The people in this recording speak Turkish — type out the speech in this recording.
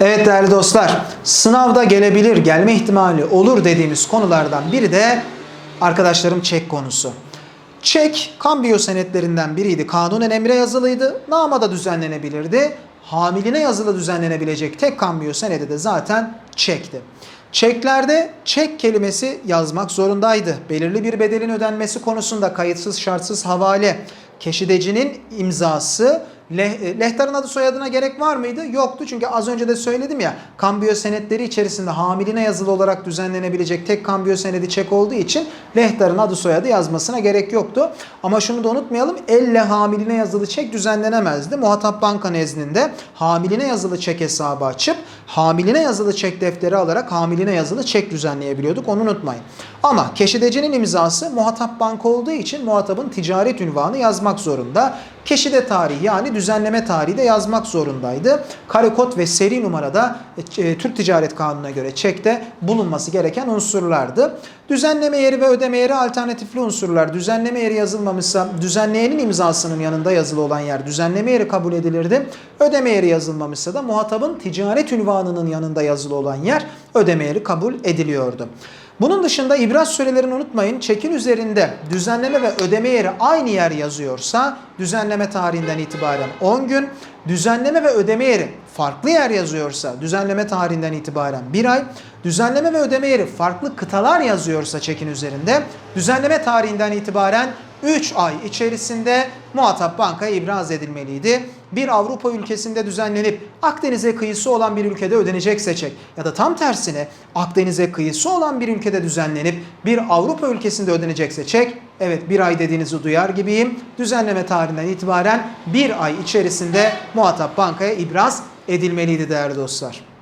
Evet değerli dostlar, sınavda gelebilir, gelme ihtimali olur dediğimiz konulardan biri de arkadaşlarım çek konusu. Çek, kambiyo senetlerinden biriydi. Kanunen emre yazılıydı. Namada düzenlenebilirdi. Hamiline yazılı düzenlenebilecek tek kambiyo senedi de zaten çekti. Çeklerde çek kelimesi yazmak zorundaydı. Belirli bir bedelin ödenmesi konusunda kayıtsız şartsız havale, keşidecinin imzası, leh, lehtarın adı soyadına gerek var mıydı? Yoktu çünkü az önce de söyledim ya kambiyo senetleri içerisinde hamiline yazılı olarak düzenlenebilecek tek kambiyo senedi çek olduğu için lehtarın adı soyadı yazmasına gerek yoktu. Ama şunu da unutmayalım elle hamiline yazılı çek düzenlenemezdi. Muhatap banka nezdinde hamiline yazılı çek hesabı açıp hamiline yazılı çek defteri alarak hamiline yazılı çek düzenleyebiliyorduk onu unutmayın. Ama keşidecinin imzası muhatap banka olduğu için muhatabın ticaret ünvanı yazmak zorunda. Keşide tarihi yani düzenleme tarihi de yazmak zorundaydı. Karekod ve seri numarada e, Türk Ticaret Kanunu'na göre çekte bulunması gereken unsurlardı. Düzenleme yeri ve ödeme yeri alternatifli unsurlar. Düzenleme yeri yazılmamışsa düzenleyenin imzasının yanında yazılı olan yer düzenleme yeri kabul edilirdi. Ödeme yeri yazılmamışsa da muhatabın ticaret ünvanının yanında yazılı olan yer ödeme yeri kabul ediliyordu. Bunun dışında ibraz sürelerini unutmayın. Çekin üzerinde düzenleme ve ödeme yeri aynı yer yazıyorsa düzenleme tarihinden itibaren 10 gün, düzenleme ve ödeme yeri farklı yer yazıyorsa düzenleme tarihinden itibaren 1 ay, düzenleme ve ödeme yeri farklı kıtalar yazıyorsa çekin üzerinde düzenleme tarihinden itibaren 3 ay içerisinde muhatap bankaya ibraz edilmeliydi. Bir Avrupa ülkesinde düzenlenip Akdeniz'e kıyısı olan bir ülkede ödenecekse çek ya da tam tersine Akdeniz'e kıyısı olan bir ülkede düzenlenip bir Avrupa ülkesinde ödenecekse çek Evet bir ay dediğinizi duyar gibiyim. Düzenleme tarihinden itibaren bir ay içerisinde muhatap bankaya ibraz edilmeliydi değerli dostlar.